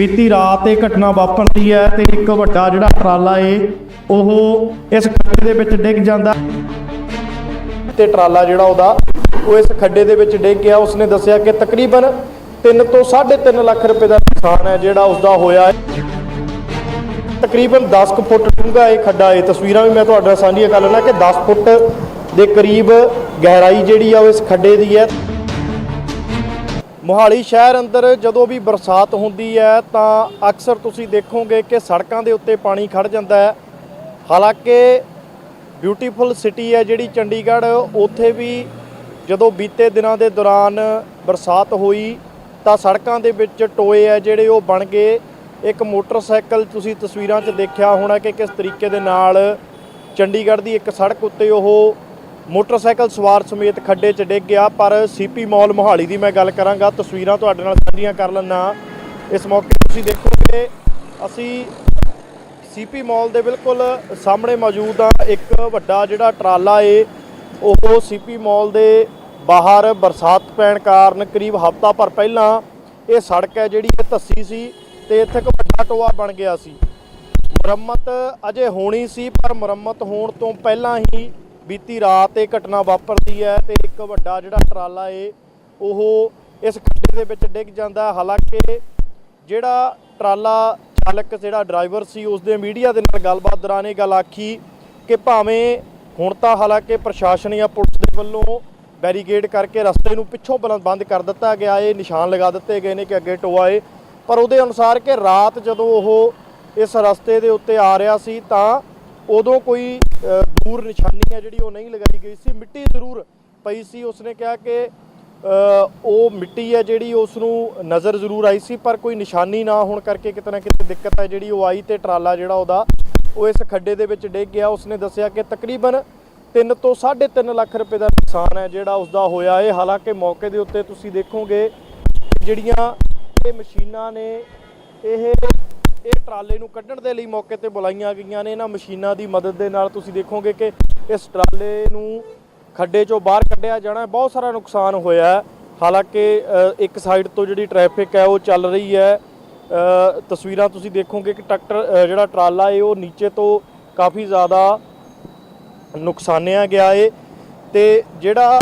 ਬੀਤੀ ਰਾਤ ਇਹ ਘਟਨਾ ਵਾਪਰਦੀ ਹੈ ਤੇ ਇੱਕ ਵੱਡਾ ਜਿਹੜਾ ਟਰਾਲਾ ਏ, ਉਹ ਇਸ ਖੱਡੇ ਦੇ ਵਿੱਚ ਡਿੱਗ ਜਾਂਦਾ। ਤੇ ਟਰਾਲਾ ਜਿਹੜਾ ਉਹਦਾ, ਉਹ ਇਸ ਖੱਡੇ ਦੇ ਵਿੱਚ ਡਿੱਗ ਗਿਆ। ਉਸਨੇ ਦੱਸਿਆ ਕਿ ਤਕਰੀਬਨ 3 ਤੋਂ 3.5 ਲੱਖ ਰੁਪਏ ਦਾ ਨੁਕਸਾਨ ਹੈ ਜਿਹੜਾ ਉਸਦਾ ਹੋਇਆ ਹੈ। ਤਕਰੀਬਨ 10 ਫੁੱਟ ਡੂੰਘਾ ਇਹ ਖੱਡਾ ਹੈ ਤਸਵੀਰਾਂ ਵੀ ਮੈਂ ਤੁਹਾਡੇ ਨਾਲ ਸਾਂਝੀਆਂ ਕਰ ਲੈਣਾ ਕਿ 10 ਫੁੱਟ ਦੇ ਕਰੀਬ ਗਹਿਰਾਈ ਜਿਹੜੀ ਆ ਉਹ ਇਸ ਖੱਡੇ ਦੀ ਹੈ। ਮੋਹਾਲੀ ਸ਼ਹਿਰ ਅੰਦਰ ਜਦੋਂ ਵੀ ਬਰਸਾਤ ਹੁੰਦੀ ਹੈ ਤਾਂ ਅਕਸਰ ਤੁਸੀਂ ਦੇਖੋਗੇ ਕਿ ਸੜਕਾਂ ਦੇ ਉੱਤੇ ਪਾਣੀ ਖੜ ਜਾਂਦਾ ਹੈ। ਹਾਲਾਂਕਿ ਬਿਊਟੀਫੁਲ ਸਿਟੀ ਹੈ ਜਿਹੜੀ ਚੰਡੀਗੜ੍ਹ, ਉੱਥੇ ਵੀ ਜਦੋਂ ਬੀਤੇ ਦਿਨਾਂ ਦੇ ਦੌਰਾਨ ਬਰਸਾਤ ਹੋਈ ਤਾਂ ਸੜਕਾਂ ਦੇ ਵਿੱਚ ਟੋਏ ਹੈ ਜਿਹੜੇ ਉਹ ਬਣ ਗਏ। ਇੱਕ ਮੋਟਰਸਾਈਕਲ ਤੁਸੀਂ ਤਸਵੀਰਾਂ 'ਚ ਦੇਖਿਆ ਹੋਣਾ ਕਿ ਕਿਸ ਤਰੀਕੇ ਦੇ ਨਾਲ ਚੰਡੀਗੜ੍ਹ ਦੀ ਇੱਕ ਸੜਕ ਉੱਤੇ ਉਹ ਮੋਟਰਸਾਈਕਲ ਸਵਾਰ ਸਮੇਤ ਖੱਡੇ 'ਚ ਡਿੱਗ ਗਿਆ, ਪਰ ਸੀਪੀ ਮਾਲ ਮੋਹਾਲੀ ਦੀ ਮੈਂ ਗੱਲ ਕਰਾਂਗਾ। ਤਸਵੀਰਾਂ ਤੁਹਾਡੇ ਨਾਲ ਸਾਂਝੀਆਂ ਕਰ ਲੈਣਾ ਇਸ ਮੌਕੇ ਤੁਸੀਂ ਦੇਖੋਗੇ, ਅਸੀਂ ਸੀਪੀ ਮਾਲ ਦੇ ਬਿਲਕੁਲ ਸਾਹਮਣੇ ਮੌਜੂਦ ਆ ਇੱਕ ਵੱਡਾ ਜਿਹੜਾ ਟਰਾਲਾ ਏ, ਉਹ ਸੀਪੀ ਮਾਲ ਦੇ ਬਾਹਰ ਬਰਸਾਤ ਪੈਣ ਕਾਰਨ ਕਰੀਬ ਹਫ਼ਤਾ ਭਰ ਪਹਿਲਾਂ ਇਹ ਸੜਕ ਹੈ ਜਿਹੜੀ ਇਹ ਧੱਸੀ ਸੀ ਤੇ ਇੱਥੇ ਇੱਕ ਵੱਡਾ ਟੋਆ ਬਣ ਗਿਆ ਸੀ। ਮੁਰੰਮਤ ਅਜੇ ਹੋਣੀ ਸੀ, ਪਰ ਮੁਰੰਮਤ ਹੋਣ ਤੋਂ ਪਹਿਲਾਂ ਹੀ ਬੀਤੀ ਰਾਤ ਇਹ ਘਟਨਾ ਵਾਪਰਦੀ ਹੈ ਤੇ ਇੱਕ ਵੱਡਾ ਜਿਹੜਾ ਟਰਾਲਾ ਏ, ਉਹ ਇਸ ਖੱਡੇ ਦੇ ਵਿੱਚ ਡਿੱਗ ਜਾਂਦਾ ਹਾਲਾਂਕਿ ਜਿਹੜਾ ਟਰਾਲਾ ਚਾਲਕ, ਜਿਹੜਾ ਡਰਾਈਵਰ ਸੀ ਉਸ ਦੇ ਮੀਡੀਆ ਦੇ ਨਾਲ ਗੱਲਬਾਤ ਦੌਰਾਨ ਇਹ ਗੱਲ ਆਖੀ ਕਿ ਭਾਵੇਂ ਹੁਣ ਤਾਂ ਹਾਲਾਂਕਿ ਪ੍ਰਸ਼ਾਸਨ ਜਾਂ ਪੁਲਿਸ ਦੇ ਵੱਲੋਂ ਬੈਰੀਕੇਡ ਕਰਕੇ ਰਸਤੇ ਨੂੰ ਪਿੱਛੋਂ ਬਲ- ਬੰਦ ਕਰ ਦਿੱਤਾ ਗਿਆ ਏ, ਨਿਸ਼ਾਨ ਲਗਾ ਦਿੱਤੇ ਗਏ ਨੇ ਕਿ ਅੱਗੇ ਟੋਆ ਏ, ਪਰ ਉਹਦੇ ਅਨੁਸਾਰ ਕਿ ਰਾਤ ਜਦੋਂ ਉਹ ਇਸ ਰਸਤੇ ਦੇ ਉੱਤੇ ਆ ਰਿਹਾ ਸੀ ਤਾਂ ਉਦੋਂ ਕੋਈ ਦੂਰ ਨਿਸ਼ਾਨੀ ਹੈ ਜਿਹੜੀ ਉਹ ਨਹੀਂ ਲਗਾਈ ਗਈ ਸੀ। ਮਿੱਟੀ ਜ਼ਰੂਰ ਪਈ ਸੀ। ਉਸਨੇ ਕਿਹਾ ਕਿ ਉਹ ਮਿੱਟੀ ਹੈ ਜਿਹੜੀ ਉਸ ਨੂੰ ਨਜ਼ਰ ਜ਼ਰੂਰ ਆਈ ਸੀ, ਪਰ ਕੋਈ ਨਿਸ਼ਾਨੀ ਨਾ ਹੋਣ ਕਰਕੇ ਕਿਤੇ ਨਾ ਕਿਤੇ ਦਿੱਕਤ ਹੈ ਜਿਹੜੀ ਉਹ ਆਈ ਤੇ ਟਰਾਲਾ ਜਿਹੜਾ ਉਹਦਾ, ਉਹ ਇਸ ਖੱਡੇ ਦੇ ਵਿੱਚ ਡਿੱਗ ਗਿਆ। ਉਸਨੇ ਦੱਸਿਆ ਕਿ ਤਕਰੀਬਨ 3 ਤੋਂ 3.5 ਲੱਖ ਰੁਪਏ ਦਾ ਨੁਕਸਾਨ ਹੈ ਜਿਹੜਾ ਉਸਦਾ ਹੋਇਆ ਹੈ। ਹਾਲਾਂਕਿ ਮੌਕੇ ਦੇ ਉੱਤੇ ਤੁਸੀਂ ਦੇਖੋਗੇ ਜਿਹੜੀਆਂ ਇਹ ਮਸ਼ੀਨਾਂ ਨੇ, ਇਹ ਇਹ ਟਰਾਲੇ ਨੂੰ ਕੱਢਣ ਦੇ ਲਈ ਮੌਕੇ ਤੇ ਬੁਲਾਈਆਂ ਗਈਆਂ ਨੇ। ਇਹਨਾਂ ਮਸ਼ੀਨਾਂ ਦੀ ਮਦਦ ਦੇ ਨਾਲ ਤੁਸੀਂ ਦੇਖੋਗੇ ਕਿ ਇਸ ਟਰਾਲੇ ਨੂੰ ਖੱਡੇ ਚੋਂ ਬਾਹਰ ਕੱਢਿਆ ਜਾਣਾ ਬਹੁਤ ਸਾਰਾ ਨੁਕਸਾਨ ਹੋਇਆ ਹਾਲਾਂਕਿ ਇੱਕ ਸਾਈਡ ਤੋਂ ਜਿਹੜੀ ਟ੍ਰੈਫਿਕ ਹੈ, ਉਹ ਚੱਲ ਰਹੀ ਹੈ। ਤਸਵੀਰਾਂ ਤੁਸੀਂ ਦੇਖੋਗੇ ਕਿ ਟਰੈਕਟਰ ਜਿਹੜਾ ਟਰਾਲਾ ਹੈ, ਉਹ ਨੀਚੇ ਤੋਂ ਕਾਫੀ ਜ਼ਿਆਦਾ ਨੁਕਸਾਨਿਆ ਗਿਆ ਏ ਤੇ ਜਿਹੜਾ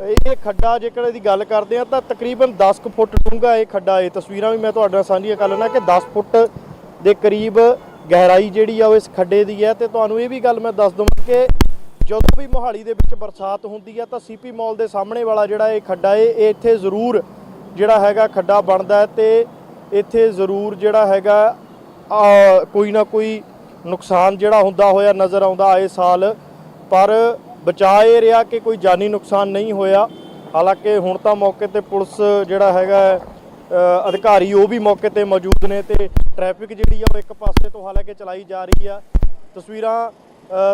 ਇਹ ਖੱਡਾ ਜੇਕਰ ਇਹਦੀ ਗੱਲ ਕਰਦੇ ਆ ਤਾਂ ਤਕਰੀਬਨ 10 ਕੁ ਫੁੱਟ ਡੂੰਘਾ ਇਹ ਖੱਡਾ ਏ। ਤਸਵੀਰਾਂ ਵੀ ਮੈਂ ਤੁਹਾਡੇ ਨਾਲ ਸਾਂਝੀਆਂ ਕਰ ਲੈਣਾ ਕਿ 10 ਫੁੱਟ ਦੇ ਕਰੀਬ ਗਹਿਰਾਈ ਜਿਹੜੀ ਆ ਉਹ ਇਸ ਖੱਡੇ ਦੀ ਹੈ ਤੇ ਤੁਹਾਨੂੰ ਇਹ ਵੀ ਗੱਲ ਮੈਂ ਦੱਸ ਦਵਾਂ ਕਿ ਜਦੋਂ ਵੀ ਮੋਹਾਲੀ ਦੇ ਵਿੱਚ ਬਰਸਾਤ ਹੁੰਦੀ ਆ ਤਾਂ ਸੀਪੀ ਮਾਲ ਦੇ ਸਾਹਮਣੇ ਵਾਲਾ ਜਿਹੜਾ ਇਹ ਖੱਡਾ ਏ, ਇਹ ਇੱਥੇ ਜ਼ਰੂਰ ਜਿਹੜਾ ਹੈਗਾ ਖੱਡਾ ਬਣਦਾ ਹੈ ਤੇ ਇੱਥੇ ਜ਼ਰੂਰ ਜਿਹੜਾ ਹੈਗਾ ਕੋਈ ਨਾ ਕੋਈ ਨੁਕਸਾਨ ਜਿਹੜਾ ਹੁੰਦਾ ਹੋਇਆ ਨਜ਼ਰ ਆਉਂਦਾ ਆਏ ਸਾਲ, ਪਰ ਬਚਾ ਇਹ ਰਿਹਾ ਕਿ ਕੋਈ ਜਾਨੀ ਨੁਕਸਾਨ ਨਹੀਂ ਹੋਇਆ। ਹਾਲਾਂਕਿ ਹੁਣ ਤਾਂ ਮੌਕੇ ਤੇ ਪੁਲਿਸ ਜਿਹੜਾ ਹੈਗਾ ਅਧਿਕਾਰੀ ਉਹ ਵੀ ਮੌਕੇ ਤੇ ਮੌਜੂਦ ਨੇ ਤੇ ਟ੍ਰੈਫਿਕ ਜਿਹੜੀ ਆ ਉਹ ਇੱਕ ਪਾਸੇ ਤੋਂ ਹਾਲਾਂਕਿ ਚਲਾਈ ਜਾ ਰਹੀ ਆ। ਤਸਵੀਰਾਂ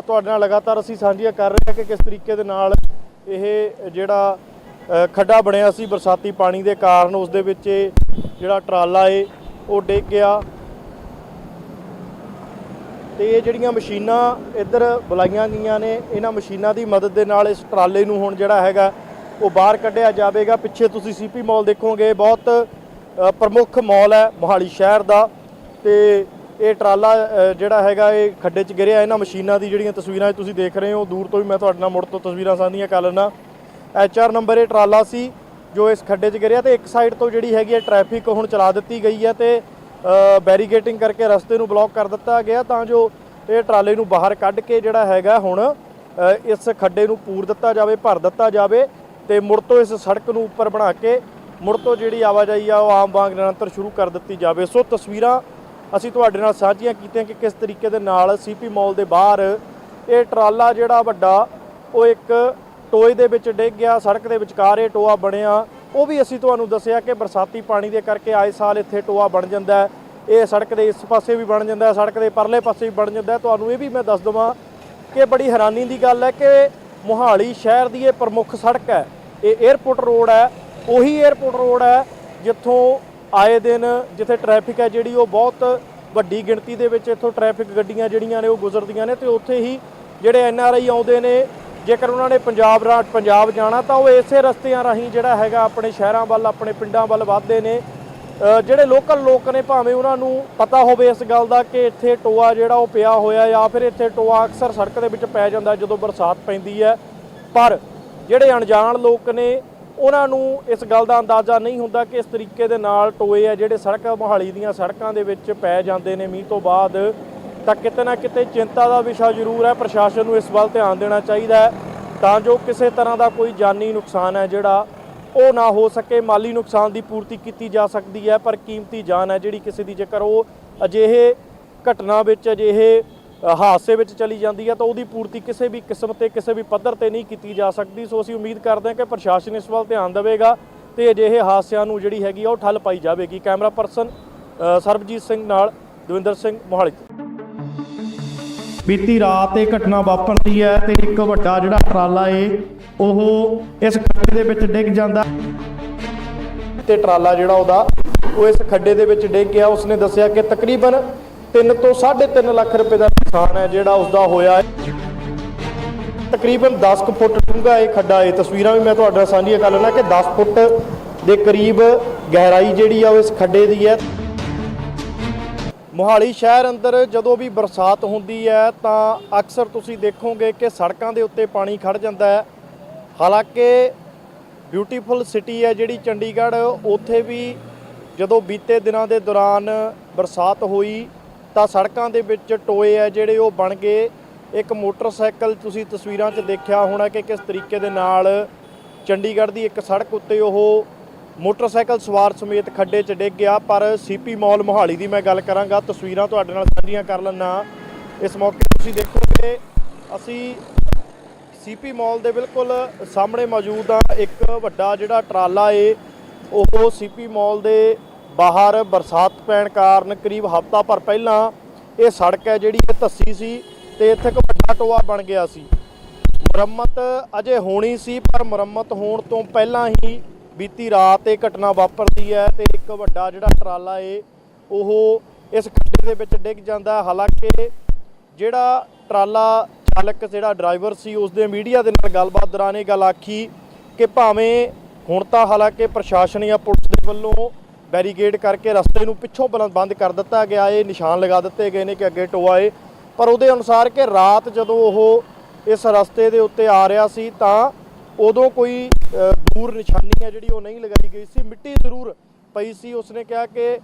ਤੁਹਾਡੇ ਨਾਲ ਲਗਾਤਾਰ ਅਸੀਂ ਸਾਂਝੀਆਂ ਕਰ ਰਹੇ ਹਾਂ ਕਿ ਕਿਸ ਤਰੀਕੇ ਦੇ ਨਾਲ ਇਹ ਜਿਹੜਾ ਖੱਡਾ ਬਣਿਆ ਸੀ ਬਰਸਾਤੀ ਪਾਣੀ ਦੇ ਕਾਰਨ, ਉਸ ਦੇ ਵਿੱਚ ਇਹ ਜਿਹੜਾ ਟਰਾਲਾ ਏ, ਉਹ ਡਿੱਗ ਗਿਆ। ਤੇ ਇਹ ਜਿਹੜੀਆਂ ਮਸ਼ੀਨਾਂ ਇੱਧਰ ਬੁਲਾਈਆਂ ਗਈਆਂ ਨੇ, ਇਹਨਾਂ ਮਸ਼ੀਨਾਂ ਦੀ ਮਦਦ ਦੇ ਨਾਲ ਇਸ ਟਰਾਲੇ ਨੂੰ ਹੁਣ ਜਿਹੜਾ ਹੈਗਾ, ਉਹ ਬਾਹਰ ਕੱਢਿਆ ਜਾਵੇਗਾ। ਪਿੱਛੇ ਤੁਸੀਂ ਸੀਪੀ ਮਾਲ ਦੇਖੋਗੇ, ਬਹੁਤ ਪ੍ਰਮੁੱਖ ਮਾਲ ਹੈ ਮੋਹਾਲੀ ਸ਼ਹਿਰ ਦਾ ਤੇ ਇਹ ਟਰਾਲਾ ਜਿਹੜਾ ਹੈਗਾ ਇਹ ਖੱਡੇ 'ਚ ਗਿਰਿਆ, ਇਹਨਾਂ ਮਸ਼ੀਨਾਂ ਦੀ ਜਿਹੜੀਆਂ ਤਸਵੀਰਾਂ ਤੁਸੀਂ ਦੇਖ ਰਹੇ ਹੋ, ਦੂਰ ਤੋਂ ਵੀ ਮੈਂ ਤੁਹਾਡੇ ਨਾਲ ਮੁੜ ਤੋਂ ਤਸਵੀਰਾਂ ਸਾਂਝੀਆਂ ਕਰ ਲੈਣਾ ਐਚ ਆਰ ਨੰਬਰ ਇਹ ਟਰਾਲਾ ਸੀ ਜੋ ਇਸ ਖੱਡੇ 'ਚ ਗਿਰਿਆ ਤੇ ਇੱਕ ਸਾਈਡ ਤੋਂ ਜਿਹੜੀ ਹੈਗੀ ਹੈ ਟ੍ਰੈਫਿਕ ਹੁਣ ਚਲਾ ਦਿੱਤੀ ਗਈ ਹੈ ਤੇ ਬੈਰੀਗੇਟਿੰਗ ਕਰਕੇ ਰਸਤੇ ਨੂੰ ਬਲੌਕ ਕਰ ਦਿੱਤਾ ਗਿਆ ਤਾਂ ਜੋ ਇਹ ਟਰਾਲੇ ਨੂੰ ਬਾਹਰ ਕੱਢ ਕੇ ਜਿਹੜਾ ਹੈਗਾ ਹੁਣ ਇਸ ਖੱਡੇ ਨੂੰ ਪੂਰ ਦਿੱਤਾ ਜਾਵੇ, ਭਰ ਦਿੱਤਾ ਜਾਵੇ ਤੇ ਮੁੜ ਤੋਂ ਇਸ ਸੜਕ ਨੂੰ ਉੱਪਰ ਬਣਾ ਕੇ ਮੁੜ ਤੋਂ ਜਿਹੜੀ ਆਵਾਜਾਈ ਆ, ਉਹ ਆਮ ਵਾਂਗ ਨਿਰੰਤਰ ਸ਼ੁਰੂ ਕਰ ਦਿੱਤੀ ਜਾਵੇ। ਸੋ ਤਸਵੀਰਾਂ ਅਸੀਂ ਤੁਹਾਡੇ ਨਾਲ ਸਾਂਝੀਆਂ ਕੀਤੀਆਂ ਕਿ ਕਿਸ ਤਰੀਕੇ ਦੇ ਨਾਲ ਸੀਪੀ ਮਾਲ ਦੇ ਬਾਹਰ ਇਹ ਟਰਾਲਾ ਜਿਹੜਾ ਵੱਡਾ, ਉਹ ਇੱਕ ਟੋਏ ਦੇ ਵਿੱਚ ਡਿੱਗ ਗਿਆ, ਸੜਕ ਦੇ ਵਿਚਕਾਰ ਇਹ ਟੋਆ ਬਣਿਆ। ਉਹ ਵੀ ਅਸੀਂ ਤੁਹਾਨੂੰ ਦੱਸਿਆ ਕਿ ਬਰਸਾਤੀ ਪਾਣੀ ਦੇ ਕਰਕੇ ਆਏ ਸਾਲ ਇੱਥੇ ਟੋਆ ਬਣ ਜਾਂਦਾ ਹੈ। ਇਹ ਸੜਕ ਦੇ ਇਸ ਪਾਸੇ ਵੀ ਬਣ ਜਾਂਦਾ ਹੈ, ਸੜਕ ਦੇ ਪਰਲੇ ਪਾਸੇ ਵੀ ਬਣ ਜਾਂਦਾ ਤੁਹਾਨੂੰ ਇਹ ਵੀ ਮੈਂ ਦੱਸ ਦਵਾਂ ਕਿ ਬੜੀ ਹੈਰਾਨੀ ਦੀ ਗੱਲ ਹੈ ਕਿ ਮੋਹਾਲੀ ਸ਼ਹਿਰ ਦੀ ਇਹ ਪ੍ਰਮੁੱਖ ਸੜਕ ਹੈ। ਇਹ 에ਅਰਪੋਰਟ ਰੋਡ ਹੈ ਉਹੀ 에ਅਰਪੋਰਟ ਰੋਡ ਹੈ, ਜਿੱਥੋਂ ਆਏ ਦਿਨ ਜਿੱਥੇ ਟ੍ਰੈਫਿਕ ਹੈ ਜਿਹੜੀ, ਉਹ ਬਹੁਤ ਵੱਡੀ ਗਿਣਤੀ ਦੇ ਵਿੱਚ ਇੱਥੋਂ ਟ੍ਰੈਫਿਕ ਗੱਡੀਆਂ ਜਿਹੜੀਆਂ ਨੇ, ਉਹ ਗੁਜ਼ਰਦੀਆਂ ਨੇ ਤੇ ਉੱਥੇ ਹੀ ਜਿਹੜੇ ਐਨ ਆਰ ਆਈ ਆਉਂਦੇ ਨੇ, ਜੇਕਰ ਉਹਨਾਂ ਨੇ ਪੰਜਾਬ ਰਾਜ ਪੰਜਾਬ ਜਾਣਾ, ਤਾਂ ਉਹ ਇਸੇ ਰਸਤਿਆਂ ਰਾਹੀਂ ਜਿਹੜਾ ਹੈਗਾ, ਆਪਣੇ ਸ਼ਹਿਰਾਂ ਵੱਲ, ਆਪਣੇ ਪਿੰਡਾਂ ਵੱਲ ਵੱਧਦੇ ਨੇ। ਜਿਹੜੇ ਲੋਕਲ ਲੋਕ ਨੇ, ਭਾਵੇਂ ਉਹਨਾਂ ਨੂੰ ਪਤਾ ਹੋਵੇ ਇਸ ਗੱਲ ਦਾ ਕਿ ਇੱਥੇ ਟੋਆ ਜਿਹੜਾ, ਉਹ ਪਿਆ ਹੋਇਆ ਜਾਂ ਫਿਰ ਇੱਥੇ ਟੋਆ ਅਕਸਰ ਸੜਕ ਦੇ ਵਿੱਚ ਪੈ ਜਾਂਦਾ ਜਦੋਂ ਬਰਸਾਤ ਪੈਂਦੀ ਹੈ। ਪਰ ਜਿਹੜੇ ਅਣਜਾਣ ਲੋਕ ਨੇ ਉਹਨਾਂ ਨੂੰ ਇਸ ਗੱਲ ਦਾ ਅੰਦਾਜ਼ਾ ਨਹੀਂ ਹੁੰਦਾ ਕਿ ਇਸ ਤਰੀਕੇ ਦੇ ਨਾਲ ਟੋਏ ਆ ਜਿਹੜੇ ਸੜਕ ਮੋਹਾਲੀ ਦੀਆਂ ਸੜਕਾਂ ਦੇ ਵਿੱਚ ਪੈ ਜਾਂਦੇ ਨੇ। ਮੀਂਹ ਤੋਂ ਬਾਅਦ ਤਾਂ ਕਿਤੇ ਨਾ ਕਿਤੇ ਚਿੰਤਾ ਦਾ ਵਿਸ਼ਾ ਜ਼ਰੂਰ ਹੈ। ਪ੍ਰਸ਼ਾਸਨ ਨੂੰ ਇਸ ਵੱਲ ਧਿਆਨ ਦੇਣਾ ਚਾਹੀਦਾ ਹੈ। ਤਾਂ ਜੋ ਕਿਸੇ ਤਰ੍ਹਾਂ ਦਾ ਕੋਈ ਜਾਨੀ ਨੁਕਸਾਨ ਹੈ ਜਿਹੜਾ ਉਹ ਨਾ ਹੋ ਸਕੇ। ਮਾਲੀ ਨੁਕਸਾਨ ਦੀ ਪੂਰਤੀ ਕੀਤੀ ਜਾ ਸਕਦੀ ਹੈ, ਪਰ ਕੀਮਤੀ ਜਾਨ ਹੈ ਜਿਹੜੀ ਕਿਸੇ ਦੀ ਜੇਕਰ ਉਹ ਅਜਿਹੇ ਘਟਨਾ ਵਿੱਚ, ਅਜਿਹੇ ਹਾਦਸੇ ਵਿੱਚ ਚਲੀ ਜਾਂਦੀ ਹੈ ਤਾਂ ਉਹਦੀ ਪੂਰਤੀ ਕਿਸੇ ਵੀ ਕਿਸਮ ਤੇ ਕਿਸੇ ਵੀ ਪੱਧਰ ਤੇ ਨਹੀਂ ਕੀਤੀ ਜਾ ਸਕਦੀ। ਸੋ ਅਸੀਂ ਉਮੀਦ ਕਰਦੇ ਹਾਂ ਕਿ ਪ੍ਰਸ਼ਾਸਨ ਇਸ ਵੱਲ ਧਿਆਨ ਦੇਵੇਗਾ ਤੇ ਅਜਿਹੇ ਹਾਦਸਿਆਂ ਨੂੰ ਜਿਹੜੀ ਹੈਗੀ ਉਹ ਠੱਲ ਪਾਈ ਜਾਵੇਗੀ। ਕੈਮਰਾ ਪਰਸਨ ਸਰਬਜੀਤ ਸਿੰਘ ਨਾਲ ਦਵਿੰਦਰ ਸਿੰਘ ਮੋਹਾਲੀ ਬੀਤੀ ਰਾਤ ਇਹ ਘਟਨਾ ਵਾਪਰਦੀ ਹੈ ਤੇ ਇੱਕ ਵੱਡਾ ਜਿਹੜਾ ਟਰਾਲਾ ਏ ਉਹ ਇਸ ਖੱਡੇ ਦੇ ਵਿੱਚ ਡਿੱਗ ਜਾਂਦਾ। ਤੇ ਟਰਾਲਾ ਜਿਹੜਾ ਉਹਦਾ ਉਹ ਇਸ ਖੱਡੇ ਦੇ ਵਿੱਚ ਡਿੱਗ ਗਿਆ। ਉਸਨੇ ਦੱਸਿਆ ਕਿ ਤਕਰੀਬਨ 3 ਤੋਂ 3.5 ਲੱਖ ਰੁਪਏ ਦਾ ਨੁਕਸਾਨ ਹੈ ਜਿਹੜਾ ਉਸਦਾ ਹੋਇਆ ਹੈ। ਤਕਰੀਬਨ 10 ਕੁ ਫੁੱਟ ਡੂੰਘਾ ਇਹ ਖੱਡਾ ਹੈ ਤਸਵੀਰਾਂ ਵੀ ਮੈਂ ਤੁਹਾਡੇ ਨਾਲ ਸਾਂਝੀਆਂ ਕਰ ਲੈਣਾ ਕਿ 10 ਫੁੱਟ ਦੇ ਕਰੀਬ ਗਹਿਰਾਈ ਜਿਹੜੀ ਆ ਉਹ ਇਸ ਖੱਡੇ ਦੀ ਹੈ। ਮੋਹਾਲੀ ਸ਼ਹਿਰ ਅੰਦਰ ਜਦੋਂ ਵੀ ਬਰਸਾਤ ਹੁੰਦੀ ਹੈ ਤਾਂ ਅਕਸਰ ਤੁਸੀਂ ਦੇਖੋਗੇ ਕਿ ਸੜਕਾਂ ਦੇ ਉੱਤੇ ਪਾਣੀ ਖੜ ਜਾਂਦਾ ਹੈ। ਹਾਲਾਂਕਿ ਬਿਊਟੀਫੁਲ ਸਿਟੀ ਹੈ ਜਿਹੜੀ ਚੰਡੀਗੜ੍ਹ, ਉੱਥੇ ਵੀ ਜਦੋਂ ਬੀਤੇ ਦਿਨਾਂ ਦੇ ਦੌਰਾਨ ਬਰਸਾਤ ਹੋਈ ਤਾਂ ਸੜਕਾਂ ਦੇ ਵਿੱਚ ਟੋਏ ਹੈ ਜਿਹੜੇ ਉਹ ਬਣ ਗਏ ਇੱਕ ਮੋਟਰਸਾਈਕਲ ਤੁਸੀਂ ਤਸਵੀਰਾਂ 'ਚ ਦੇਖਿਆ ਹੋਣਾ ਕਿ ਕਿਸ ਤਰੀਕੇ ਦੇ ਨਾਲ ਚੰਡੀਗੜ੍ਹ ਦੀ ਇੱਕ ਸੜਕ ਉੱਤੇ ਉਹ ਮੋਟਰਸਾਈਕਲ ਸਵਾਰ ਸਮੇਤ ਖੱਡੇ 'ਚ ਡਿੱਗ ਗਿਆ। ਪਰ ਸੀਪੀ ਮਾਲ ਮੋਹਾਲੀ ਦੀ ਮੈਂ ਗੱਲ ਕਰਾਂਗਾ, ਤਸਵੀਰਾਂ ਤੁਹਾਡੇ ਨਾਲ ਸਾਂਝੀਆਂ ਕਰ ਲੈਣਾ ਇਸ ਮੌਕੇ ਤੁਸੀਂ ਦੇਖੋਗੇ, ਅਸੀਂ ਸੀਪੀ ਮਾਲ ਦੇ ਬਿਲਕੁਲ ਸਾਹਮਣੇ ਮੌਜੂਦ ਆ ਇੱਕ ਵੱਡਾ ਜਿਹੜਾ ਟਰਾਲਾ ਏ, ਉਹ ਸੀਪੀ ਮਾਲ ਦੇ ਬਾਹਰ ਬਰਸਾਤ ਪੈਣ ਕਾਰਨ ਕਰੀਬ ਹਫ਼ਤਾ ਭਰ ਪਹਿਲਾਂ ਇਹ ਸੜਕ ਹੈ ਜਿਹੜੀ ਇਹ ਧੱਸੀ ਸੀ ਤੇ ਇੱਥੇ ਇੱਕ ਵੱਡਾ ਟੋਆ ਬਣ ਗਿਆ ਸੀ। ਮੁਰੰਮਤ ਅਜੇ ਹੋਣੀ ਸੀ, ਪਰ ਮੁਰੰਮਤ ਹੋਣ ਤੋਂ ਪਹਿਲਾਂ ਹੀ ਬੀਤੀ ਰਾਤ ਇਹ ਘਟਨਾ ਵਾਪਰਦੀ ਹੈ ਤੇ ਇੱਕ ਵੱਡਾ ਜਿਹੜਾ ਟਰਾਲਾ ਏ, ਉਹ ਇਸ ਖੱਡੇ ਦੇ ਵਿੱਚ ਡਿੱਗ ਜਾਂਦਾ ਹਾਲਾਂਕਿ ਜਿਹੜਾ ਟਰਾਲਾ ਚਾਲਕ, ਜਿਹੜਾ ਡਰਾਈਵਰ ਸੀ ਉਸ ਦੇ ਮੀਡੀਆ ਦੇ ਨਾਲ ਗੱਲਬਾਤ ਦੌਰਾਨ ਇਹ ਗੱਲ ਆਖੀ ਕਿ ਭਾਵੇਂ ਹੁਣ ਤਾਂ ਹਾਲਾਂਕਿ ਪ੍ਰਸ਼ਾਸਨ ਜਾਂ ਪੁਲਿਸ ਦੇ ਵੱਲੋਂ ਬੈਰੀਕੇਡ ਕਰਕੇ ਰਸਤੇ ਨੂੰ ਪਿੱਛੋਂ ਬਲ- ਬੰਦ ਕਰ ਦਿੱਤਾ ਗਿਆ। ਏ ਨਿਸ਼ਾਨ ਲਗਾ ਦਿੱਤੇ ਗਏ ਨੇ ਕਿ ਅੱਗੇ ਟੋਆ ਏ। ਪਰ ਉਹਦੇ ਅਨੁਸਾਰ ਕਿ ਰਾਤ ਜਦੋਂ ਉਹ ਇਸ ਰਸਤੇ ਦੇ ਉੱਤੇ ਆ ਰਿਹਾ ਸੀ, ਤਾਂ ਉਦੋਂ ਕੋਈ ਦੂਰ ਨਿਸ਼ਾਨੀ ਹੈ ਜਿਹੜੀ ਉਹ ਨਹੀਂ ਲਗਾਈ ਗਈ ਸੀ। ਮਿੱਟੀ ਜ਼ਰੂਰ ਪਈ ਸੀ। ਉਸਨੇ ਕਿਹਾ ਕਿ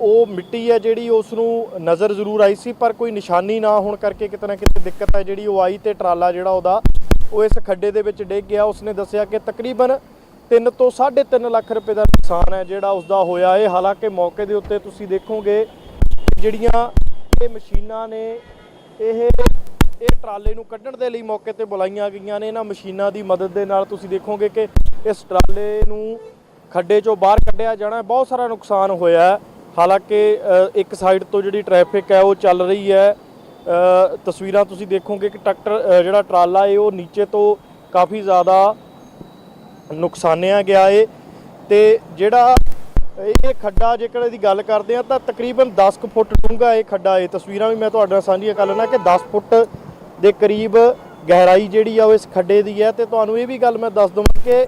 ਉਹ ਮਿੱਟੀ ਹੈ ਜਿਹੜੀ ਉਸ ਨੂੰ ਨਜ਼ਰ ਜ਼ਰੂਰ ਆਈ ਸੀ, ਪਰ ਕੋਈ ਨਿਸ਼ਾਨੀ ਨਾ ਹੋਣ ਕਰਕੇ ਕਿਤੇ ਨਾ ਕਿਤੇ ਦਿੱਕਤ ਹੈ ਜਿਹੜੀ ਉਹ ਆਈ ਤੇ ਟਰਾਲਾ ਜਿਹੜਾ ਉਹਦਾ, ਉਹ ਇਸ ਖੱਡੇ ਦੇ ਵਿੱਚ ਡਿੱਗ ਗਿਆ। ਉਸਨੇ ਦੱਸਿਆ ਕਿ ਤਕਰੀਬਨ 3 ਤੋਂ 3.5 ਲੱਖ ਰੁਪਏ ਦਾ ਨੁਕਸਾਨ ਹੈ ਜਿਹੜਾ ਉਸਦਾ ਹੋਇਆ ਹੈ। ਹਾਲਾਂਕਿ ਮੌਕੇ ਦੇ ਉੱਤੇ ਤੁਸੀਂ ਦੇਖੋਗੇ ਜਿਹੜੀਆਂ ਇਹ ਮਸ਼ੀਨਾਂ ਨੇ, ਇਹ ਇਹ ਟਰਾਲੇ ਨੂੰ ਕੱਢਣ ਦੇ ਲਈ ਮੌਕੇ ਤੇ ਬੁਲਾਈਆਂ ਗਈਆਂ ਨੇ। ਇਹਨਾਂ ਮਸ਼ੀਨਾਂ ਦੀ ਮਦਦ ਦੇ ਨਾਲ ਤੁਸੀਂ ਦੇਖੋਗੇ ਕਿ ਇਸ ਟਰਾਲੇ ਨੂੰ ਖੱਡੇ ਚੋਂ ਬਾਹਰ ਕੱਢਿਆ ਜਾਣਾ ਬਹੁਤ ਸਾਰਾ ਨੁਕਸਾਨ ਹੋਇਆ ਹਾਲਾਂਕਿ ਇੱਕ ਸਾਈਡ ਤੋਂ ਜਿਹੜੀ ਟ੍ਰੈਫਿਕ ਹੈ ਉਹ ਚੱਲ ਰਹੀ ਹੈ। ਤਸਵੀਰਾਂ ਤੁਸੀਂ ਦੇਖੋਗੇ ਕਿ ਟਰੈਕਟਰ ਜਿਹੜਾ ਟਰਾਲਾ ਹੈ ਉਹ ਨੀਚੇ ਤੋਂ ਕਾਫੀ ਜ਼ਿਆਦਾ ਨੁਕਸਾਨਿਆ ਗਿਆ ਏ। ਤੇ ਜਿਹੜਾ ਇਹ ਖੱਡਾ ਜੇਕਰ ਇਹਦੀ ਗੱਲ ਕਰਦੇ ਆ ਤਾਂ ਤਕਰੀਬਨ 10 ਕੁ ਫੁੱਟ ਡੂੰਘਾ ਇਹ ਖੱਡਾ ਏ। ਤਸਵੀਰਾਂ ਵੀ ਮੈਂ ਤੁਹਾਡੇ ਨਾਲ ਸਾਂਝੀਆਂ ਕਰ ਲੈਣਾ ਕਿ 10 ਫੁੱਟ ਦੇ ਕਰੀਬ ਗਹਿਰਾਈ ਜਿਹੜੀ ਆ ਉਹ ਇਸ ਖੱਡੇ ਦੀ ਹੈ ਤੇ ਤੁਹਾਨੂੰ ਇਹ ਵੀ ਗੱਲ ਮੈਂ ਦੱਸ ਦਵਾਂ ਕਿ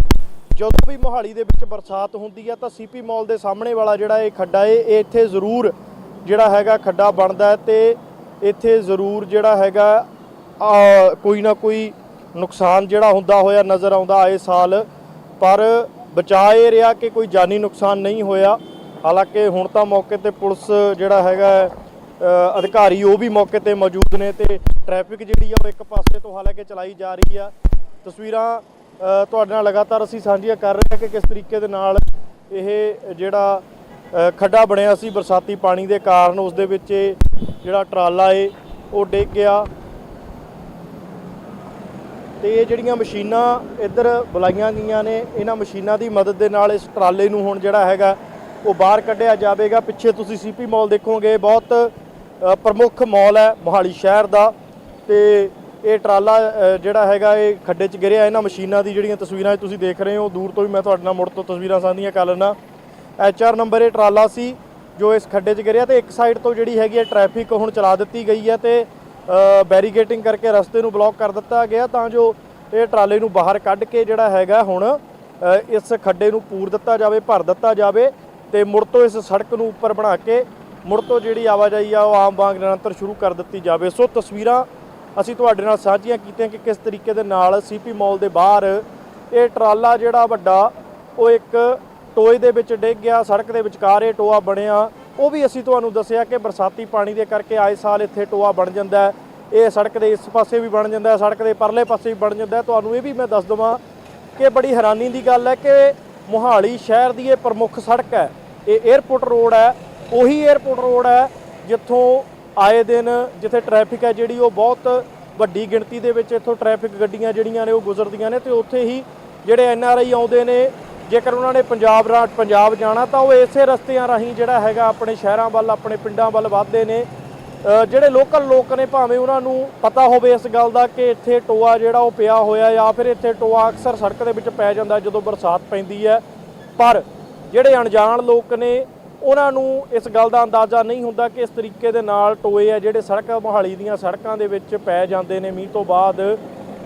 ਜਦੋਂ ਵੀ ਮੋਹਾਲੀ ਦੇ ਵਿੱਚ ਬਰਸਾਤ ਹੁੰਦੀ ਹੈ ਤਾਂ ਸੀਪੀ ਮਾਲ ਦੇ ਸਾਹਮਣੇ ਵਾਲਾ ਜਿਹੜਾ ਇਹ ਖੱਡਾ ਏ, ਇਹ ਇੱਥੇ ਜ਼ਰੂਰ ਜਿਹੜਾ ਹੈਗਾ ਖੱਡਾ ਬਣਦਾ ਹੈ ਤੇ ਇੱਥੇ ਜ਼ਰੂਰ ਜਿਹੜਾ ਹੈਗਾ ਕੋਈ ਨਾ ਕੋਈ ਨੁਕਸਾਨ ਜਿਹੜਾ ਹੁੰਦਾ ਹੋਇਆ ਨਜ਼ਰ ਆਉਂਦਾ ਆਏ ਸਾਲ। ਪਰ ਬਚਾਅ ਇਹ ਰਿਹਾ ਕਿ ਕੋਈ ਜਾਨੀ ਨੁਕਸਾਨ ਨਹੀਂ ਹੋਇਆ। ਹਾਲਾਂਕਿ ਹੁਣ ਤਾਂ ਮੌਕੇ ਤੇ ਪੁਲਿਸ ਜਿਹੜਾ ਹੈਗਾ ਅਧਿਕਾਰੀ ਉਹ ਵੀ ਮੌਕੇ ਤੇ ਮੌਜੂਦ ਨੇ ਤੇ ਟ੍ਰੈਫਿਕ ਜਿਹੜੀ ਆ ਉਹ ਇੱਕ ਪਾਸੇ ਤੋਂ ਹਾਲਾਂਕਿ ਚਲਾਈ ਜਾ ਰਹੀ ਆ। ਤਸਵੀਰਾਂ ਤੁਹਾਡੇ ਨਾਲ ਲਗਾਤਾਰ ਅਸੀਂ ਸਾਂਝੀਆਂ ਕਰ ਰਹੇ ਹਾਂ ਕਿ ਕਿਸ ਤਰੀਕੇ ਦੇ ਨਾਲ ਇਹ ਜਿਹੜਾ ਖੱਡਾ ਬਣਿਆ ਸੀ ਬਰਸਾਤੀ ਪਾਣੀ ਦੇ ਕਾਰਨ, ਉਸ ਦੇ ਵਿੱਚ ਇਹ ਜਿਹੜਾ ਟਰਾਲਾ ਏ, ਉਹ ਡਿੱਗ ਗਿਆ। ਤੇ ਇਹ ਜਿਹੜੀਆਂ ਮਸ਼ੀਨਾਂ ਇੱਧਰ ਬੁਲਾਈਆਂ ਗਈਆਂ ਨੇ, ਇਹਨਾਂ ਮਸ਼ੀਨਾਂ ਦੀ ਮਦਦ ਦੇ ਨਾਲ ਇਸ ਟਰਾਲੇ ਨੂੰ ਹੁਣ ਜਿਹੜਾ ਹੈਗਾ ਉਹ ਬਾਹਰ ਕੱਢਿਆ ਜਾਵੇਗਾ। ਪਿੱਛੇ ਤੁਸੀਂ ਸੀਪੀ ਮਾਲ ਦੇਖੋਗੇ, ਬਹੁਤ ਪ੍ਰਮੁੱਖ ਮਾਲ ਹੈ ਮੋਹਾਲੀ ਸ਼ਹਿਰ ਦਾ ਤੇ ਇਹ ਟਰਾਲਾ ਜਿਹੜਾ ਹੈਗਾ ਇਹ ਖੱਡੇ 'ਚ ਗਿਰਿਆ। ਇਹਨਾਂ ਮਸ਼ੀਨਾਂ ਦੀ ਜਿਹੜੀਆਂ ਤਸਵੀਰਾਂ ਤੁਸੀਂ ਦੇਖ ਰਹੇ ਹੋ, ਦੂਰ ਤੋਂ ਵੀ ਮੈਂ ਤੁਹਾਡੇ ਨਾਲ ਮੁੜ ਤੋਂ ਤਸਵੀਰਾਂ ਸਾਂਝੀਆਂ ਕਰ ਲੈਣਾ ਐਚਆਰ ਨੰਬਰ ਇਹ ਟਰਾਲਾ ਸੀ ਜੋ ਇਸ ਖੱਡੇ 'ਚ ਗਿਰਿਆ ਤੇ ਇੱਕ ਸਾਈਡ ਤੋਂ ਜਿਹੜੀ ਹੈਗੀ ਹੈ ਟ੍ਰੈਫਿਕ ਹੁਣ ਚਲਾ ਦਿੱਤੀ ਗਈ ਹੈ ਤੇ ਬੈਰੀਕੇਟਿੰਗ ਕਰਕੇ ਰਸਤੇ ਨੂੰ ਬਲੌਕ ਕਰ ਦਿੱਤਾ ਗਿਆ ਤਾਂ ਜੋ ਇਹ ਟਰਾਲੇ ਨੂੰ ਬਾਹਰ ਕੱਢ ਕੇ ਜਿਹੜਾ ਹੈਗਾ ਹੁਣ ਇਸ ਖੱਡੇ ਨੂੰ ਪੂਰ ਦਿੱਤਾ ਜਾਵੇ, ਭਰ ਦਿੱਤਾ ਜਾਵੇ ਤੇ ਮੁੜ ਤੋਂ ਇਸ ਸੜਕ ਨੂੰ ਉੱਪਰ ਬਣਾ ਕੇ ਮੁੜ ਤੋਂ ਜਿਹੜੀ ਆਵਾਜਾਈ ਆ ਉਹ ਆਮ ਵਾਂਗ ਨਿਰੰਤਰ ਸ਼ੁਰੂ ਕਰ ਦਿੱਤੀ ਜਾਵੇ। ਸੋ ਤਸਵੀਰਾਂ ਅਸੀਂ ਤੁਹਾਡੇ ਨਾਲ ਸਾਂਝੀਆਂ ਕੀਤੀਆਂ ਕਿ ਕਿਸ ਤਰੀਕੇ ਦੇ ਨਾਲ ਸੀਪੀ ਮਾਲ ਦੇ ਬਾਹਰ ਇਹ ਟਰਾਲਾ ਜਿਹੜਾ ਵੱਡਾ, ਉਹ ਇੱਕ ਟੋਏ ਦੇ ਵਿੱਚ ਡਿੱਗ ਗਿਆ, ਸੜਕ ਦੇ ਵਿਚਕਾਰ ਇਹ ਟੋਆ ਬਣਿਆ। ਉਹ ਵੀ ਅਸੀਂ ਤੁਹਾਨੂੰ ਦੱਸਿਆ ਕਿ ਬਰਸਾਤੀ ਪਾਣੀ ਦੇ ਕਰਕੇ ਆਏ ਸਾਲ ਇੱਥੇ ਟੋਆ ਬਣ ਜਾਂਦਾ ਹੈ। ਇਹ ਸੜਕ ਦੇ ਇਸ ਪਾਸੇ ਵੀ ਬਣ ਜਾਂਦਾ ਹੈ, ਸੜਕ ਦੇ ਪਰਲੇ ਪਾਸੇ ਵੀ ਬਣ ਜਾਂਦਾ ਹੈ। ਤੁਹਾਨੂੰ ਇਹ ਵੀ ਮੈਂ ਦੱਸ ਦਵਾਂ ਕਿ ਬੜੀ ਹੈਰਾਨੀ ਦੀ ਗੱਲ ਹੈ ਕਿ ਮੋਹਾਲੀ ਸ਼ਹਿਰ ਦੀ ਇਹ ਪ੍ਰਮੁੱਖ ਸੜਕ ਹੈ। ਇਹ 에ਅਰਪੋਰਟ ਰੋਡ ਹੈ, ਉਹੀ 에ਅਰਪੋਰਟ ਰੋਡ ਹੈ ਜਿੱਥੋਂ ਆਏ ਦਿਨ ਜਿੱਥੇ ਟ੍ਰੈਫਿਕ ਹੈ ਜਿਹੜੀ ਉਹ ਬਹੁਤ ਵੱਡੀ ਗਿਣਤੀ ਦੇ ਵਿੱਚ ਇੱਥੋਂ ਟ੍ਰੈਫਿਕ ਗੱਡੀਆਂ ਜਿਹੜੀਆਂ ਨੇ ਉਹ ਗੁਜ਼ਰਦੀਆਂ ਨੇ ਤੇ ਉੱਥੇ ਹੀ ਜਿਹੜੇ ਐਨ ਆਰ ਆਈ ਆਉਂਦੇ ਨੇ ਜੇਕਰ ਉਹਨਾਂ ਨੇ ਪੰਜਾਬ ਰਾ ਪੰਜਾਬ ਜਾਣਾ ਤਾਂ ਉਹ ਇਸੇ ਰਸਤਿਆਂ ਰਾਹੀਂ ਜਿਹੜਾ ਹੈਗਾ ਆਪਣੇ ਸ਼ਹਿਰਾਂ ਵੱਲ, ਆਪਣੇ ਪਿੰਡਾਂ ਵੱਲ ਵੱਧਦੇ ਨੇ। ਜਿਹੜੇ ਲੋਕਲ ਲੋਕ ਨੇ ਭਾਵੇਂ ਉਹਨਾਂ ਨੂੰ ਪਤਾ ਹੋਵੇ ਇਸ ਗੱਲ ਦਾ ਕਿ ਇੱਥੇ ਟੋਆ ਜਿਹੜਾ ਉਹ ਪਿਆ ਹੋਇਆ ਜਾਂ ਫਿਰ ਇੱਥੇ ਟੋਆ ਅਕਸਰ ਸੜਕ ਦੇ ਵਿੱਚ ਪੈ ਜਾਂਦਾ ਜਦੋਂ ਬਰਸਾਤ ਪੈਂਦੀ ਹੈ। ਪਰ ਜਿਹੜੇ ਅਣਜਾਣ ਲੋਕ ਨੇ, ਉਹਨਾਂ ਨੂੰ ਇਸ ਗੱਲ ਦਾ ਅੰਦਾਜ਼ਾ ਨਹੀਂ ਹੁੰਦਾ ਕਿ ਇਸ ਤਰੀਕੇ ਦੇ ਨਾਲ ਟੋਏ ਆ ਜਿਹੜੇ ਸੜਕ ਮੋਹਾਲੀ ਦੀਆਂ ਸੜਕਾਂ ਦੇ ਵਿੱਚ ਪੈ ਜਾਂਦੇ ਨੇ। ਮੀਂਹ ਤੋਂ ਬਾਅਦ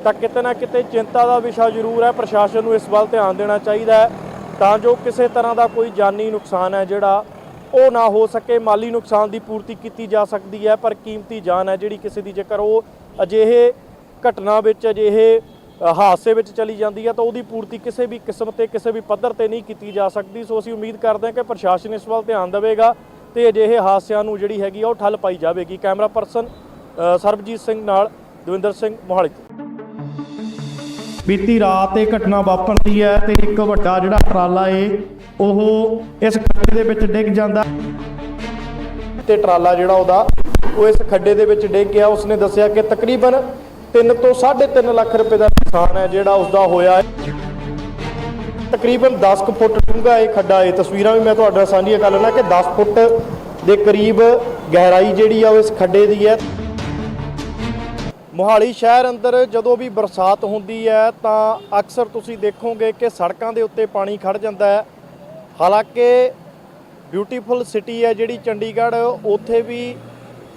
ਤਾਂ ਕਿਤੇ ਨਾ ਕਿਤੇ ਚਿੰਤਾ ਦਾ ਵਿਸ਼ਾ ਜ਼ਰੂਰ ਹੈ। ਪ੍ਰਸ਼ਾਸਨ ਨੂੰ ਇਸ ਵੱਲ ਧਿਆਨ ਦੇਣਾ ਚਾਹੀਦਾ ਹੈ। ਤਾਂ ਜੋ ਕਿਸੇ ਤਰ੍ਹਾਂ ਦਾ ਕੋਈ ਜਾਨੀ ਨੁਕਸਾਨ ਹੈ ਜਿਹੜਾ ਉਹ ਨਾ ਹੋ ਸਕੇ। ਮਾਲੀ ਨੁਕਸਾਨ ਦੀ ਪੂਰਤੀ ਕੀਤੀ ਜਾ ਸਕਦੀ ਹੈ, ਪਰ ਕੀਮਤੀ ਜਾਨ ਹੈ ਜਿਹੜੀ ਕਿਸੇ ਦੀ। ਜੇਕਰ ਉਹ ਅਜਿਹੇ ਘਟਨਾ ਵਿੱਚ, ਅਜਿਹੇ ਹਾਦਸੇ ਵਿੱਚ ਚਲੀ ਜਾਂਦੀ ਹੈ, ਤਾਂ ਉਹਦੀ ਪੂਰਤੀ ਕਿਸੇ ਵੀ ਕਿਸਮ ਤੇ, ਕਿਸੇ ਵੀ ਪੱਧਰ ਤੇ ਨਹੀਂ ਕੀਤੀ ਜਾ ਸਕਦੀ। ਸੋ ਅਸੀਂ ਉਮੀਦ ਕਰਦੇ ਹਾਂ ਕਿ ਪ੍ਰਸ਼ਾਸਨ ਇਸ ਵੱਲ ਧਿਆਨ ਦੇਵੇਗਾ ਤੇ ਅਜਿਹੇ ਹਾਦਸਿਆਂ ਨੂੰ ਜਿਹੜੀ ਹੈਗੀ ਆ, ਉਹ ਠੱਲ ਪਾਈ ਜਾਵੇਗੀ। ਕੈਮਰਾ ਪਰਸਨ ਸਰਬਜੀਤ ਸਿੰਘ ਨਾਲ ਦਵਿੰਦਰ ਸਿੰਘ ਮੋਹਾਲੀ ਬੀਤੀ ਰਾਤ ਇਹ ਘਟਨਾ ਵਾਪਰਦੀ ਹੈ ਤੇ ਇੱਕ ਵੱਡਾ ਜਿਹੜਾ ਟਰਾਲਾ ਏ, ਉਹ ਇਸ ਖੱਡੇ ਦੇ ਵਿੱਚ ਡਿੱਗ ਜਾਂਦਾ। ਤੇ ਟਰਾਲਾ ਜਿਹੜਾ ਉਹਦਾ, ਉਹ ਇਸ ਖੱਡੇ ਦੇ ਵਿੱਚ ਡਿੱਗ ਗਿਆ। ਉਸਨੇ ਦੱਸਿਆ ਕਿ ਤਕਰੀਬਨ 3 ਤੋਂ 3.5 ਲੱਖ ਰੁਪਏ ਦਾ ਨੁਕਸਾਨ ਹੈ ਜਿਹੜਾ ਉਸਦਾ ਹੋਇਆ ਹੈ। ਤਕਰੀਬਨ 10 ਫੁੱਟ ਡੂੰਘਾ ਇਹ ਖੱਡਾ ਹੈ ਤਸਵੀਰਾਂ ਵੀ ਮੈਂ ਤੁਹਾਡੇ ਨਾਲ ਸਾਂਝੀਆਂ ਕਰ ਲੈਣਾ ਕਿ 10 ਫੁੱਟ ਦੇ ਕਰੀਬ ਗਹਿਰਾਈ ਜਿਹੜੀ ਆ ਉਹ ਇਸ ਖੱਡੇ ਦੀ ਹੈ। ਮੋਹਾਲੀ ਸ਼ਹਿਰ ਅੰਦਰ ਜਦੋਂ ਵੀ ਬਰਸਾਤ ਹੁੰਦੀ ਹੈ ਤਾਂ ਅਕਸਰ ਤੁਸੀਂ ਦੇਖੋਗੇ ਕਿ ਸੜਕਾਂ ਦੇ ਉੱਤੇ ਪਾਣੀ ਖੜ ਜਾਂਦਾ ਹੈ। ਹਾਲਾਂਕਿ ਬਿਊਟੀਫੁਲ ਸਿਟੀ ਹੈ ਜਿਹੜੀ ਚੰਡੀਗੜ੍ਹ, ਉੱਥੇ ਵੀ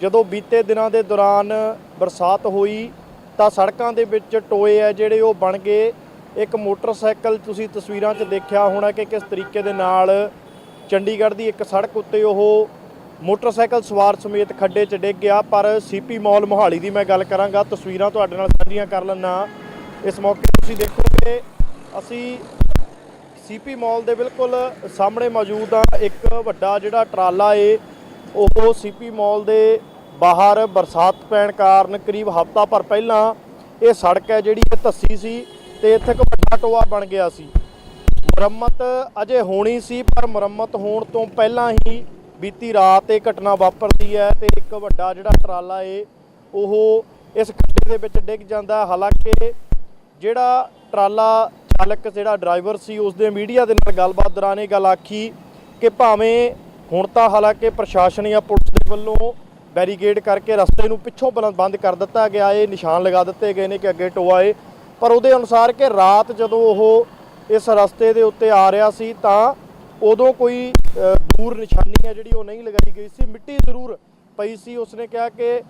ਜਦੋਂ ਬੀਤੇ ਦਿਨਾਂ ਦੇ ਦੌਰਾਨ ਬਰਸਾਤ ਹੋਈ ਤਾਂ ਸੜਕਾਂ ਦੇ ਵਿੱਚ ਟੋਏ ਹੈ ਜਿਹੜੇ ਉਹ ਬਣ ਗਏ। ਇੱਕ ਮੋਟਰਸਾਈਕਲ ਤੁਸੀਂ ਤਸਵੀਰਾਂ 'ਚ ਦੇਖਿਆ ਹੋਣਾ ਕਿ ਕਿਸ ਤਰੀਕੇ ਦੇ ਨਾਲ ਚੰਡੀਗੜ੍ਹ ਦੀ ਇੱਕ ਸੜਕ ਉੱਤੇ ਉਹ ਮੋਟਰਸਾਈਕਲ ਸਵਾਰ ਸਮੇਤ ਖੱਡੇ 'ਚ ਡਿੱਗ ਗਿਆ, ਪਰ ਸੀਪੀ ਮਾਲ ਮੋਹਾਲੀ ਦੀ ਮੈਂ ਗੱਲ ਕਰਾਂਗਾ। ਤਸਵੀਰਾਂ ਤੁਹਾਡੇ ਨਾਲ ਸਾਂਝੀਆਂ ਕਰ ਲੈਣਾ ਇਸ ਮੌਕੇ ਤੁਸੀਂ ਦੇਖੋਗੇ, ਅਸੀਂ ਸੀਪੀ ਮਾਲ ਦੇ ਬਿਲਕੁਲ ਸਾਹਮਣੇ ਮੌਜੂਦ ਆ ਇੱਕ ਵੱਡਾ ਜਿਹੜਾ ਟਰਾਲਾ ਏ, ਉਹ ਸੀਪੀ ਮਾਲ ਦੇ ਬਾਹਰ ਬਰਸਾਤ ਪੈਣ ਕਾਰਨ ਕਰੀਬ ਹਫ਼ਤਾ ਭਰ ਪਹਿਲਾਂ ਇਹ ਸੜਕ ਹੈ ਜਿਹੜੀ ਇਹ ਧੱਸੀ ਸੀ ਤੇ ਇੱਥੇ ਇੱਕ ਵੱਡਾ ਟੋਆ ਬਣ ਗਿਆ ਸੀ। ਮੁਰੰਮਤ ਅਜੇ ਹੋਣੀ ਸੀ, ਪਰ ਮੁਰੰਮਤ ਹੋਣ ਤੋਂ ਪਹਿਲਾਂ ਹੀ ਬੀਤੀ ਰਾਤ ਇਹ ਘਟਨਾ ਵਾਪਰਦੀ ਹੈ ਤੇ ਇੱਕ ਵੱਡਾ ਜਿਹੜਾ ਟਰਾਲਾ ਏ, ਉਹ ਇਸ ਖੱਡੇ ਦੇ ਵਿੱਚ ਡਿੱਗ ਜਾਂਦਾ ਹਾਲਾਂਕਿ ਜਿਹੜਾ ਟਰਾਲਾ ਚਾਲਕ, ਜਿਹੜਾ ਡਰਾਈਵਰ ਸੀ ਉਸ ਦੇ ਮੀਡੀਆ ਦੇ ਨਾਲ ਗੱਲਬਾਤ ਦੌਰਾਨ ਇਹ ਗੱਲ ਆਖੀ ਕਿ ਭਾਵੇਂ ਹੁਣ ਤਾਂ ਹਾਲਾਂਕਿ ਪ੍ਰਸ਼ਾਸਨ ਜਾਂ ਪੁਲਿਸ ਦੇ ਵੱਲੋਂ ਬੈਰੀਗੇਡ ਕਰਕੇ ਰਸਤੇ ਨੂੰ ਪਿੱਛੋਂ ਬਲ- ਬੰਦ ਕਰ ਦਿੱਤਾ ਗਿਆ ਏ, ਨਿਸ਼ਾਨ ਲਗਾ ਦਿੱਤੇ ਗਏ ਨੇ ਕਿ ਅੱਗੇ ਟੋਆ ਏ, ਪਰ ਉਹਦੇ ਅਨੁਸਾਰ ਕਿ ਰਾਤ ਜਦੋਂ ਉਹ ਇਸ ਰਸਤੇ ਦੇ ਉੱਤੇ ਆ ਰਿਹਾ ਸੀ ਤਾਂ ਉਦੋਂ ਕੋਈ ਦੂਰ ਨਿਸ਼ਾਨੀ ਹੈ ਜਿਹੜੀ ਉਹ ਨਹੀਂ ਲਗਾਈ ਗਈ ਸੀ। ਮਿੱਟੀ ਜ਼ਰੂਰ ਪਈ ਸੀ। ਉਸਨੇ ਕਿਹਾ ਕਿ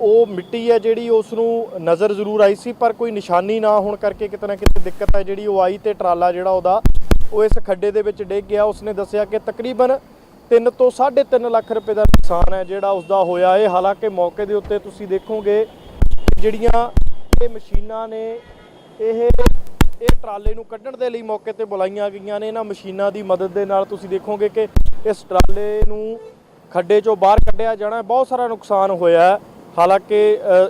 ਉਹ ਮਿੱਟੀ ਹੈ ਜਿਹੜੀ ਉਸ ਨੂੰ ਨਜ਼ਰ ਜ਼ਰੂਰ ਆਈ ਸੀ, ਪਰ ਕੋਈ ਨਿਸ਼ਾਨੀ ਨਾ ਹੋਣ ਕਰਕੇ ਕਿਤੇ ਨਾ ਕਿਤੇ ਦਿੱਕਤ ਹੈ ਜਿਹੜੀ ਉਹ ਆਈ ਤੇ ਟਰਾਲਾ ਜਿਹੜਾ ਉਹਦਾ, ਉਹ ਇਸ ਖੱਡੇ ਦੇ ਵਿੱਚ ਡਿੱਗ ਗਿਆ। ਉਸਨੇ ਦੱਸਿਆ ਕਿ ਤਕਰੀਬਨ 3 ਤੋਂ 3.5 ਲੱਖ ਰੁਪਏ ਦਾ ਨੁਕਸਾਨ ਹੈ ਜਿਹੜਾ ਉਸਦਾ ਹੋਇਆ ਹੈ। ਹਾਲਾਂਕਿ ਮੌਕੇ ਦੇ ਉੱਤੇ ਤੁਸੀਂ ਦੇਖੋਗੇ ਜਿਹੜੀਆਂ ਇਹ ਮਸ਼ੀਨਾਂ ਨੇ, ਇਹ ਇਹ ਟਰਾਲੇ ਨੂੰ ਕੱਢਣ ਦੇ ਲਈ ਮੌਕੇ ਤੇ ਬੁਲਾਈਆਂ ਗਈਆਂ ਨੇ। ਇਹਨਾਂ ਮਸ਼ੀਨਾਂ ਦੀ ਮਦਦ ਦੇ ਨਾਲ ਤੁਸੀਂ ਦੇਖੋਗੇ ਕਿ ਇਸ ਟਰਾਲੇ ਨੂੰ ਖੱਡੇ ਚੋਂ ਬਾਹਰ ਕੱਢਿਆ ਜਾਣਾ ਬਹੁਤ ਸਾਰਾ ਨੁਕਸਾਨ ਹੋਇਆ ਹਾਲਾਂਕਿ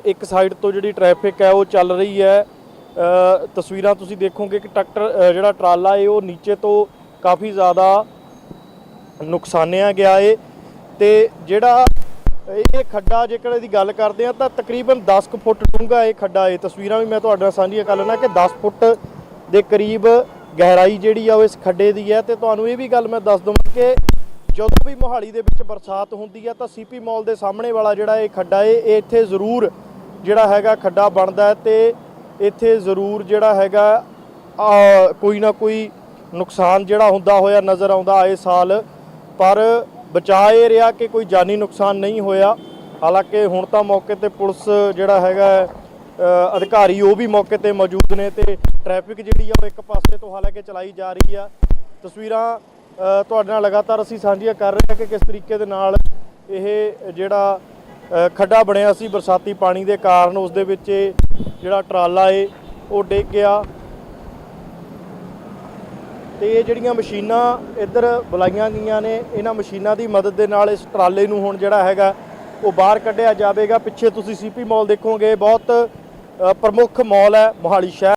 ਇੱਕ ਸਾਈਡ ਤੋਂ ਜਿਹੜੀ ਟ੍ਰੈਫਿਕ ਹੈ, ਉਹ ਚੱਲ ਰਹੀ ਹੈ। ਤਸਵੀਰਾਂ ਤੁਸੀਂ ਦੇਖੋਗੇ ਕਿ ਟਰੈਕਟਰ ਜਿਹੜਾ ਟਰਾਲਾ ਹੈ, ਉਹ ਨੀਚੇ ਤੋਂ ਕਾਫੀ ਜ਼ਿਆਦਾ ਨੁਕਸਾਨਿਆ ਗਿਆ ਏ। ਤੇ ਜਿਹੜਾ ਇਹ ਖੱਡਾ ਜੇਕਰ ਇਹਦੀ ਗੱਲ ਕਰਦੇ ਆ ਤਾਂ ਤਕਰੀਬਨ 10 ਕੁ ਫੁੱਟ ਡੂੰਘਾ ਇਹ ਖੱਡਾ ਏ। ਤਸਵੀਰਾਂ ਵੀ ਮੈਂ ਤੁਹਾਡੇ ਨਾਲ ਸਾਂਝੀਆਂ ਕਰ ਲੈਣਾ ਕਿ 10 ਫੁੱਟ ਦੇ ਕਰੀਬ ਗਹਿਰਾਈ ਜਿਹੜੀ ਆ ਉਹ ਇਸ ਖੱਡੇ ਦੀ ਹੈ ਤੇ ਤੁਹਾਨੂੰ ਇਹ ਵੀ ਗੱਲ ਮੈਂ ਦੱਸ ਦਵਾਂ ਕਿ ਜਦੋਂ ਵੀ ਮੋਹਾਲੀ ਦੇ ਵਿੱਚ ਬਰਸਾਤ ਹੁੰਦੀ ਹੈ ਤਾਂ ਸੀਪੀ ਮਾਲ ਦੇ ਸਾਹਮਣੇ ਵਾਲਾ ਜਿਹੜਾ ਇਹ ਖੱਡਾ ਏ, ਇਹ ਇੱਥੇ ਜ਼ਰੂਰ ਜਿਹੜਾ ਹੈਗਾ ਖੱਡਾ ਬਣਦਾ ਹੈ ਤੇ ਇੱਥੇ ਜ਼ਰੂਰ ਜਿਹੜਾ ਹੈਗਾ ਕੋਈ ਨਾ ਕੋਈ ਨੁਕਸਾਨ ਜਿਹੜਾ ਹੁੰਦਾ ਹੋਇਆ ਨਜ਼ਰ ਆਉਂਦਾ ਆਏ ਸਾਲ, ਪਰ ਬਚਾ ਇਹ ਰਿਹਾ ਕਿ ਕੋਈ ਜਾਨੀ ਨੁਕਸਾਨ ਨਹੀਂ ਹੋਇਆ। ਹਾਲਾਂਕਿ ਹੁਣ ਤਾਂ ਮੌਕੇ ਤੇ ਪੁਲਿਸ ਜਿਹੜਾ ਹੈਗਾ ਅਧਿਕਾਰੀ ਉਹ ਵੀ ਮੌਕੇ ਤੇ ਮੌਜੂਦ ਨੇ ਤੇ ਟ੍ਰੈਫਿਕ ਜਿਹੜੀ ਆ ਉਹ ਇੱਕ ਪਾਸੇ ਤੋਂ ਹਾਲਾਂਕਿ ਚਲਾਈ ਜਾ ਰਹੀ ਆ। ਤਸਵੀਰਾਂ ਤੁਹਾਡੇ ਨਾਲ ਲਗਾਤਾਰ ਅਸੀਂ ਸਾਂਝੀਆਂ ਕਰ ਰਹੇ ਹਾਂ ਕਿ ਕਿਸ ਤਰੀਕੇ ਦੇ ਨਾਲ ਇਹ ਜਿਹੜਾ ਖੱਡਾ ਬਣਿਆ ਸੀ ਬਰਸਾਤੀ ਪਾਣੀ ਦੇ ਕਾਰਨ, ਉਸ ਦੇ ਵਿੱਚ ਇਹ ਜਿਹੜਾ ਟਰਾਲਾ ਏ, ਉਹ ਡਿੱਗ ਗਿਆ। ਤੇ ਇਹ ਜਿਹੜੀਆਂ ਮਸ਼ੀਨਾਂ ਇੱਧਰ ਬੁਲਾਈਆਂ ਗਈਆਂ ਨੇ, ਇਹਨਾਂ ਮਸ਼ੀਨਾਂ ਦੀ ਮਦਦ ਦੇ ਨਾਲ ਇਸ ਟਰਾਲੇ ਨੂੰ ਹੁਣ ਜਿਹੜਾ ਹੈਗਾ ਉਹ ਬਾਹਰ ਕੱਢਿਆ ਜਾਵੇਗਾ। ਪਿੱਛੇ ਤੁਸੀਂ ਸੀਪੀ ਮਾਲ ਦੇਖੋਗੇ, ਬਹੁਤ ਪ੍ਰਮੁੱਖ ਮਾਲ ਹੈ ਮੋਹਾਲੀ ਸ਼ਹਿਰ।